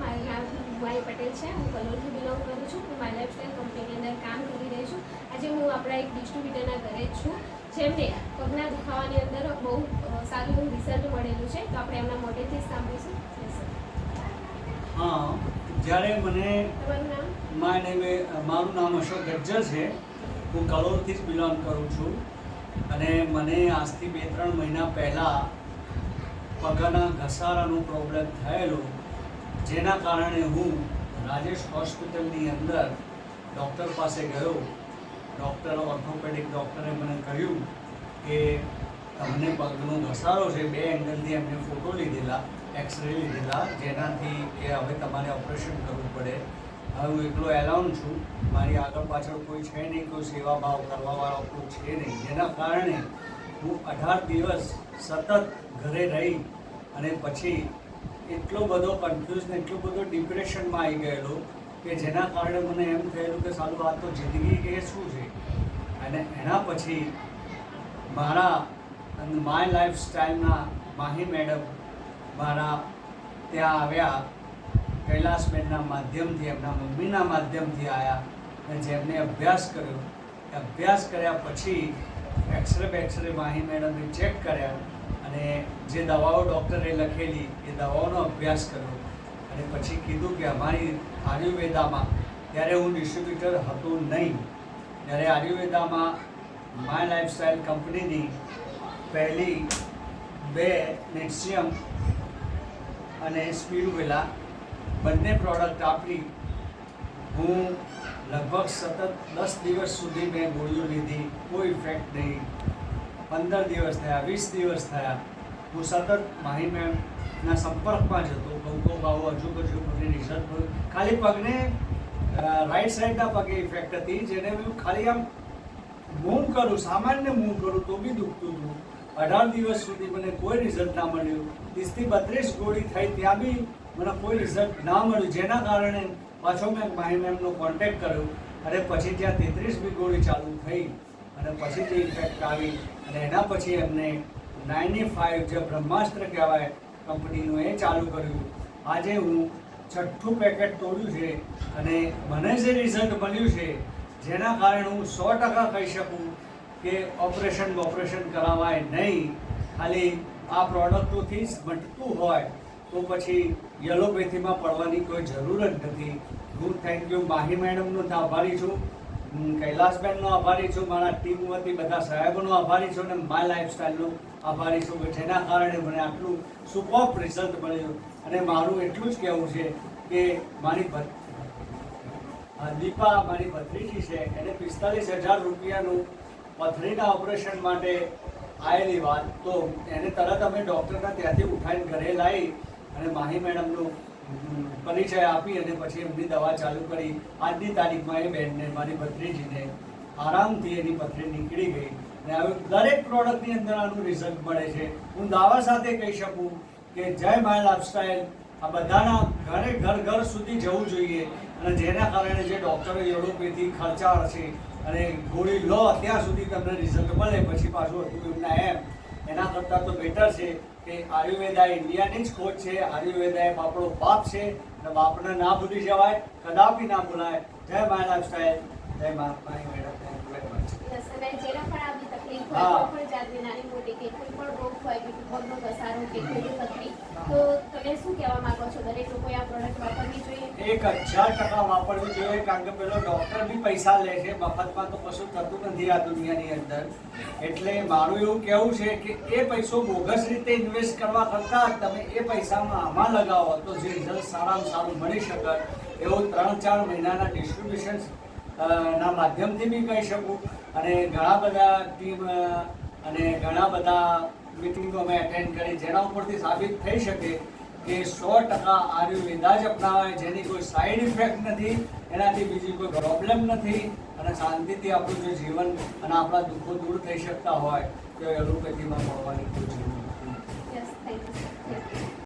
મારું નામ વાય પટેલ છે હું કલોલથી બિલોંગ કરું છું હું માય લાઇફસ્ટાઈલ કંપનીની અંદર કામ કરી રહી છું. આજે હું આપણા એક ડિસ્ટ્રીબ્યુટરના ઘરે જ છું જેમને પગના દુખાવાની અંદર બહુ સારું એવું રિઝલ્ટ મળેલું છે તો આપણે એમના મોઢેથી સાંભળીશું. હા જ્યારે મને તમારું નામ? માય નેમે મારું નામ અશોક ગજ્જર છે હું કલોલથી જ બિલોંગ કરું છું. અને મને આજથી બે ત્રણ મહિના પહેલાં પગના ઘસારાનો પ્રોબ્લેમ થયેલો. જેના કારણે હું રાજેશ હોસ્પિટલની અંદર ડૉક્ટર પાસે ગયો. ડૉક્ટર ઓર્થોપેડિક ડૉક્ટરે મને કહ્યું કે તમને પગનો ઘસારો છે. બે એંગલથી એમને ફોટો લીધેલા, એક્સરે લીધેલા, જેનાથી કે હવે તમારે ઓપરેશન કરવું પડે. હવે હું એકલો એલાઉન છું. મારી આગળ પાછળ કોઈ છે નહીં, કોઈ સેવા ભાવ કરવાવાળો કોઈ છે નહીં. જેના કારણે હું અઢાર દિવસ સતત ઘરે રહી અને પછી એટલો બધો કન્ફ્યુઝ ને એટલો બધો ડિપ્રેશનમાં આવી ગયેલો કે જેના કારણે મને એમ થયેલું કે સારું, આ તો જિંદગી કે શું છે? અને એના પછી મારા માય લાઈફ સ્ટાઇલના માહી મેડમ મારા ત્યાં આવ્યા. કૈલાસબેનના માધ્યમથી, એમના મમ્મીના માધ્યમથી આવ્યા અને જેમને અભ્યાસ કર્યો. એ અભ્યાસ કર્યા પછી એક્સરે બેક્સરે માહી મેડમે ચેક કર્યા. અને જે દવાઓ ડૉક્ટરે લખેલી, એ દવાઓનો અભ્યાસ કર્યો. અને પછી કીધું કે અમારી આયુર્વેદામાં, ત્યારે હું ડિસ્ટ્રીબ્યુટર હતો નહીં. ત્યારે આયુર્વેદામાં માય લાઈફસ્ટાઈલ કંપનીની પહેલી બે નેક્સિયમ અને સ્પીડવેલા બંને પ્રોડક્ટ આપી. હું લગભગ સતત દસ દિવસ સુધી મેં ગોળીઓ લીધી, કોઈ ઇફેક્ટ નહીં. પંદર દિવસ થયા, વીસ દિવસ થયા. હું સતત માહી મેમના સંપર્કમાં જ હતો. કહું ભાવ હજુ હજુ મને રિઝલ્ટ ખાલી પગને રાઈટ સાઈડના પગે ઇફેક્ટ હતી, જેને હું ખાલી આમ મૂવ કરું, સામાન્ય મૂવ કરું, તો બી દુખતું હતું. અઢાર દિવસ સુધી મને કોઈ રિઝલ્ટ ના મળ્યું. ત્રીસથી બત્રીસ ગોળી થઈ, ત્યાં બી મને કોઈ રિઝલ્ટ ના મળ્યું. જેના કારણે પાછો મેં માહી મેમનો કોન્ટેક્ટ કર્યો. અને પછી ત્યાં તેત્રીસ બી ગોળી ચાલુ થઈ. અને પછી જે ઇફેક્ટ આવી અને એના પછી એમને નાઇન્ટી ફાઇવ જે બ્રહ્માસ્ત્ર કહેવાય કંપનીનું એ ચાલુ કર્યું. આજે હું છઠ્ઠું પેકેટ તોડ્યું છે અને મને જે રિઝલ્ટ મળ્યું છે, જેના કારણે હું સો ટકા કહી શકું કે ઓપરેશન ઓપરેશન કરાવાય નહીં. ખાલી આ પ્રોડક્ટોથી જ મટતું હોય તો પછી યલોપેથીમાં પડવાની કોઈ જરૂર જ નથી. હું થેન્ક યુ માહી મેડમનો આભારી છું. હું કૈલાસબેનનો આભારી છું, મારા ટીમ વતી બધા સાહેબોનો આભારી છું અને માય લાઈફસ્ટાઈલનો આભારી છું કે જેના કારણે મને આટલું સુપોપ રિઝલ્ટ મળ્યું અને મારું એટલું જ કહેવું છે કે મારી દીપા મારી ભત્રીજી છે, એને પિસ્તાલીસ હજાર રૂપિયાનું પથરીના ઓપરેશન માટે આવેલી વાત. તો એને તરત અમે ડૉક્ટરના ત્યાંથી ઉઠાવીને ઘરે લાવી અને માહી મેડમનું પરિચય આપી અને પછી એમની દવા ચાલુ કરી. આજની તારીખમાં એ બેનને, મારી ભત્રીજીને આરામથી એની પથરી નીકળી ગઈ. અને હવે દરેક પ્રોડક્ટની અંદર આનું રિઝલ્ટ મળે છે. હું દાવા સાથે કહી શકું કે જય માય લાઇફસ્ટાઈલ આ બધાના ઘરે ઘર ઘર સુધી જવું જોઈએ. અને જેના કારણે જે ડૉક્ટરો એલોપેથી ખર્ચાળ છે અને ગોળી લો, ત્યાં સુધી તમને રિઝલ્ટ મળે. પછી પાછું હતું એમના એમ. એના કરતાં તો બેટર છે કે આયુર્વેદા ઇન્ડિયાની જ ખોજ છે. આયુર્વેદા એ આપણો બાપ છે અને બાપને ના ભૂલી જવાય કદાપી ના ભૂલાય. જય માય લાઈફસ્ટાઈલ જય મા માય મેડમ તો તમે શું કહેવા માંગો છો? દરેક લોકોએ આ પ્રોડક્ટ જોઈએ એક હજાર ટકા વાપરવું જોઈએ, કારણ કે પેલો ડૉક્ટર બી પૈસા લે છે. મફતમાં તો કશું થતું નથી આ દુનિયાની અંદર. એટલે મારું એવું કહેવું છે કે એ પૈસો બોગસ રીતે ઇન્વેસ્ટ કરવા કરતાં તમે એ પૈસામાં આમાં લગાવો તો જે રિઝલ્ટ સારામાં સારું મળી શકે. એવું ત્રણ ચાર મહિનાના ડિસ્ટ્રીબ્યુશન ના માધ્યમથી બી કહી શકું. અને ઘણા બધા ટીમ અને ઘણા બધા મિટિંગો અમે અટેન્ડ કરી, જેના ઉપરથી સાબિત થઈ શકે એ સો ટકા આયુર્વેદા જ અપનાવાય, જેની કોઈ સાઈડ ઇફેક્ટ નથી, એનાથી બીજી કોઈ પ્રોબ્લેમ નથી, અને શાંતિથી આપણું જે જીવન અને આપણા દુઃખો દૂર થઈ શકતા હોય, તો એલોપેથીમાં મળવાની કોઈ જરૂર નથી